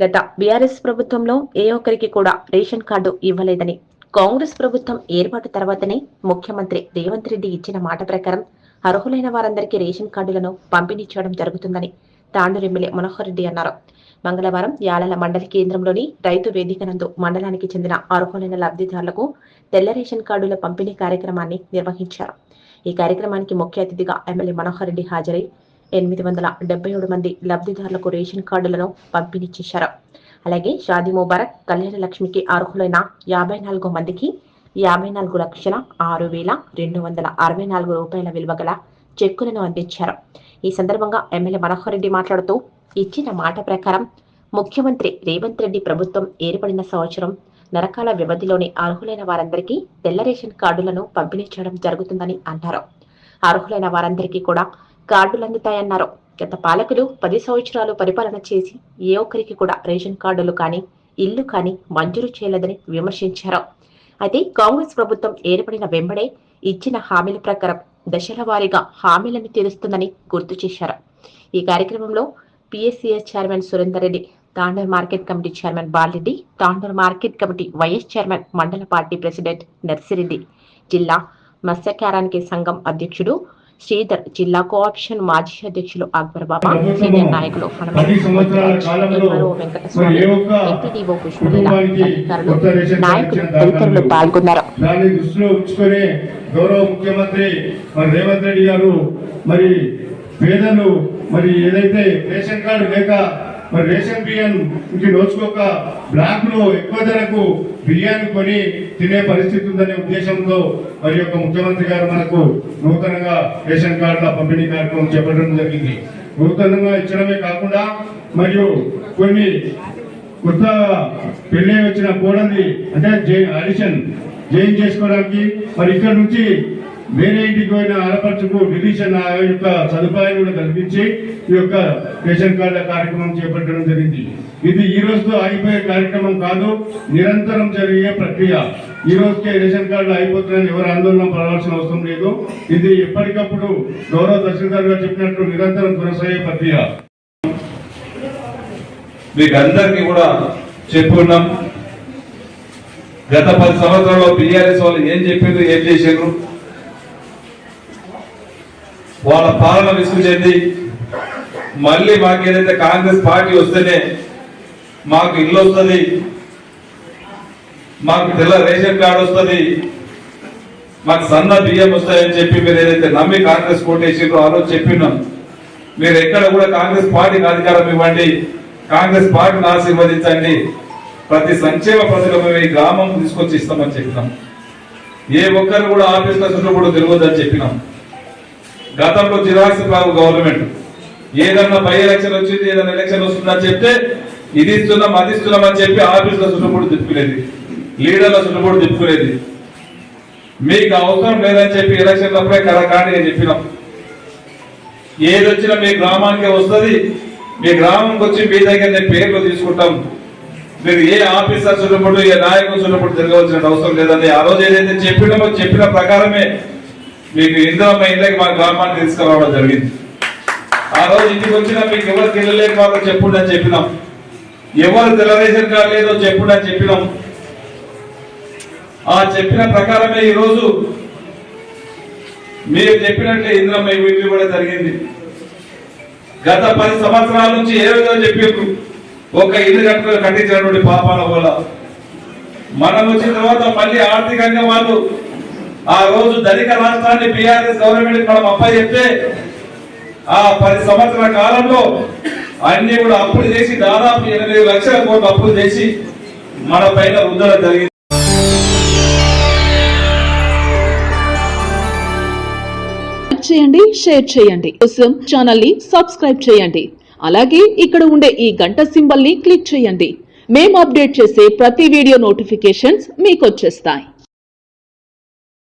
గత బీఆర్ఎస్ ప్రభుత్వంలో ఏ ఒక్కరికి కూడా రేషన్ కార్డు ఇవ్వలేదని కాంగ్రెస్ ప్రభుత్వం ఏర్పాటు తర్వాతనే ముఖ్యమంత్రి రేవంత్ రెడ్డి ఇచ్చిన మాట ప్రకారం అర్హులైన వారందరికీ రేషన్ కార్డులను పంపిణీ చేయడం జరుగుతుందని తాండూరు ఎమ్మెల్యే మనోహర్ రెడ్డి అన్నారు. మంగళవారం యాలల మండలి కేంద్రంలోని రైతు వేదిక నందు మండలానికి చెందిన అర్హులైన లబ్ధిదారులకు తెల్ల రేషన్ కార్డుల పంపిణీ కార్యక్రమాన్ని నిర్వహించారు. ఈ కార్యక్రమానికి ముఖ్య అతిథిగా ఎమ్మెల్యే మనోహర్ రెడ్డి హాజరై ఎనిమిది వందల డెబ్బై ఏడు మంది లబ్ధిదారులకు రేషన్ కార్డులను పంపిణీ చేశారు. అలాగే షాదీ ముబారక్ కళ్యాణ లక్ష్మికి అర్హులైన యాభై నాలుగు మందికి యాభై నాలుగు లక్షల ఆరు వేల రెండు వందల అరవై నాలుగు రూపాయల విలువ గల చెక్కులను అందించారు. ఈ సందర్భంగా ఎమ్మెల్యే మనోహర్ రెడ్డి మాట్లాడుతూ ఇచ్చిన మాట ప్రకారం ముఖ్యమంత్రి రేవంత్ రెడ్డి ప్రభుత్వం ఏర్పడిన సంవత్సరం నరకాల వ్యవధిలోని అర్హులైన వారందరికీ తెల్ల రేషన్ కార్డులను పంపిణీ చేయడం జరుగుతుందని అన్నారు. అర్హులైన వారందరికీ కూడా కార్డులు అందుతాయన్నారు గత పాలకులు పది సంవత్సరాలు పరిపాలన చేసి ఏ ఒక్కరికి కూడా రేషన్ కార్డులు కానీ ఇల్లు కానీ మంజూరు చేయలేదని విమర్శించారు. అయితే కాంగ్రెస్ ప్రభుత్వం ఏర్పడిన వెంబడే ఇచ్చిన హామీల ప్రకారం దశల వారీగా హామీలను తీరుస్తుందని గుర్తు చేశారు. ఈ కార్యక్రమంలో PSCS chairman Surender Reddy Tandur market committee chairman Balareddy Tandur market committee vice chairman mandal party president Narsireddy జిల్లా మత్స్యకారానికి సంఘం అధ్యక్షుడు శ్రీధర్ జిల్లా కోఆప్షన్ మాజీ అధ్యక్షులు అక్బర్ బాబా సీనియర్ నాయకులు ఎంపీడీఓ అధికారులు నాయకులు తదితరులు పాల్గొన్నారు. దాన్ని దృష్టిలో ఉంచుకొని గౌరవ ముఖ్యమంత్రి మరి రేవంత్ రెడ్డి గారు మరి పేదలు మరి ఏదైతే రేషన్ కార్డు లేక మరి రేషన్ బియ్యానికి నోచుకోక బ్లాక్లో ఎక్కువ ధరకు బియ్యాన్ని కొని తినే పరిస్థితి ఉందనే ఉద్దేశంతో మరి యొక్క ముఖ్యమంత్రి గారు మనకు నూతనంగా రేషన్ కార్డుల పంపిణీ కార్యక్రమం చేపట్టడం జరిగింది. నూతనంగా ఇచ్చడమే కాకుండా మరియు కొన్ని కొత్త పెళ్ళి వచ్చిన కోడలి అంటే జై- అడిషన్ జైన్ చేసుకోవడానికి మరి ఇక్కడ నుంచి వేరే ఇంటికి పోయిన ఆడపడుచుకు డివిజన్ ఆ యొక్క సదుపాయం కూడా కల్పించి ఈ యొక్క రేషన్ కార్డుల కార్యక్రమం చేపట్టడం జరిగింది. ఇది ఈ రోజుతో ఆగిపోయే కార్యక్రమం కాదు నిరంతరం జరిగే ప్రక్రియ. ఈ రోజుకే రేషన్ కార్డులు అయిపోతున్నాయని ఎవరు ఆందోళన పడవలసిన అవసరం లేదు. ఇది ఎప్పటికప్పుడు గౌరవ తహసీల్దార్ గారు చెప్పినట్టు నిరంతరం కొనసాగే ప్రక్రియ. మీకు అందరికీ కూడా చెప్పుకున్నాం. గత పది సంవత్సరాల్లో బీఆర్ఎస్ వాళ్ళు ఏం చెప్పారు ఏం చేశారు వాళ్ళ పాలన విసుగు చెంది మళ్ళీ మాకు ఏదైతే కాంగ్రెస్ పార్టీ వస్తేనే మాకు ఇల్లు వస్తుంది మాకు తెల్ల రేషన్ కార్డు వస్తుంది మాకు సన్న బియ్యం వస్తాయని చెప్పి మీరు ఏదైతే నమ్మి కాంగ్రెస్ కోటేసిండ్రో ఆ రోజు చెప్పినాం. మీరు ఎక్కడ కూడా కాంగ్రెస్ పార్టీకి అధికారం ఇవ్వండి కాంగ్రెస్ పార్టీని ఆశీర్వదించండి. ప్రతి సంక్షేమ పథకం ఈ గ్రామం తీసుకొచ్చి ఇస్తామని చెప్పినాం. ఏ ఒక్కరు కూడా ఆఫీస్లో చుట్టూ తిరగొద్దని చెప్పినాం. గతంలో జిరాక్స్ బాబు గవర్నమెంట్. ఏదన్నా బై ఎలక్షన్ వచ్చింది ఏదైనా ఎలక్షన్ వస్తుందని చెప్తే ఇది ఇస్తున్నాం అది ఇస్తున్నాం అని చెప్పి ఆఫీసులో చుట్టుముడు తిప్పుకునేది. లీడర్ల చుట్టుముడు తిప్పుకునేది. మీకు అవసరం లేదని చెప్పి ఎలక్షన్ అప్పుడే కరకాండి నేను చెప్పినాం. ఏది వచ్చినా మీ గ్రామానికి వస్తుంది. మీ గ్రామంకి వచ్చి మీ దగ్గర నేను పేర్లు తీసుకుంటాం. మీరు ఏ ఆఫీసర్ చుట్టప్పుడు ఏ నాయకులు చుట్టప్పుడు తిరగవలసిన అవసరం లేదని ఆ రోజు ఏదైతే చెప్పినామో చెప్పిన ప్రకారమే మీకు ఇంద్రమ్మ ఇంట్లోకి మా గ్రామాన్ని తీసుకురావడం జరిగింది. ఆ రోజు ఇంటికి వచ్చినా మీకు ఎవరికి వెళ్ళలేని వాళ్ళు చెప్పుడు అని చెప్పినాం. ఎవరు తెల్లరేషన్ కార్డు లేదో చెప్పుడు అని చెప్పినాం. ఆ చెప్పిన ప్రకారమే ఈ రోజు మీరు చెప్పినట్లే ఇంద్రమ్మ ఇల్లు కూడా జరిగింది. గత పది సంవత్సరాల నుంచి ఏ విధంగా చెప్పారు ఒక ఇల్లు కట్ట కట్టించినటువంటి పాపాల వల్ల. మనం వచ్చిన తర్వాత మళ్ళీ ఆర్థికంగా వాళ్ళు ఆ రోజు ధనిక రాష్ట్రాన్ని బీఆర్ఎస్ గవర్నమెంట్ మనం అప్ప చెప్తే ఆ పది సంవత్సరాల కాలంలో అన్ని కూడా అప్పులు చేసి దాదాపు ఎనిమిది లక్షల కోట్లు అప్పులు చేసి మన పైన రుద్దడం జరిగింది. చేయండి షేర్ చేయండి. కోసం ఛానల్ని సబ్స్క్రైబ్ చేయండి. అలాగే ఇక్కడ ఉండే ఈ గంట సింబల్ని క్లిక్ చేయండి. మేము అప్డేట్ చేసే ప్రతి వీడియో నోటిఫికేషన్స్ మీకు వచ్చేస్తాయి.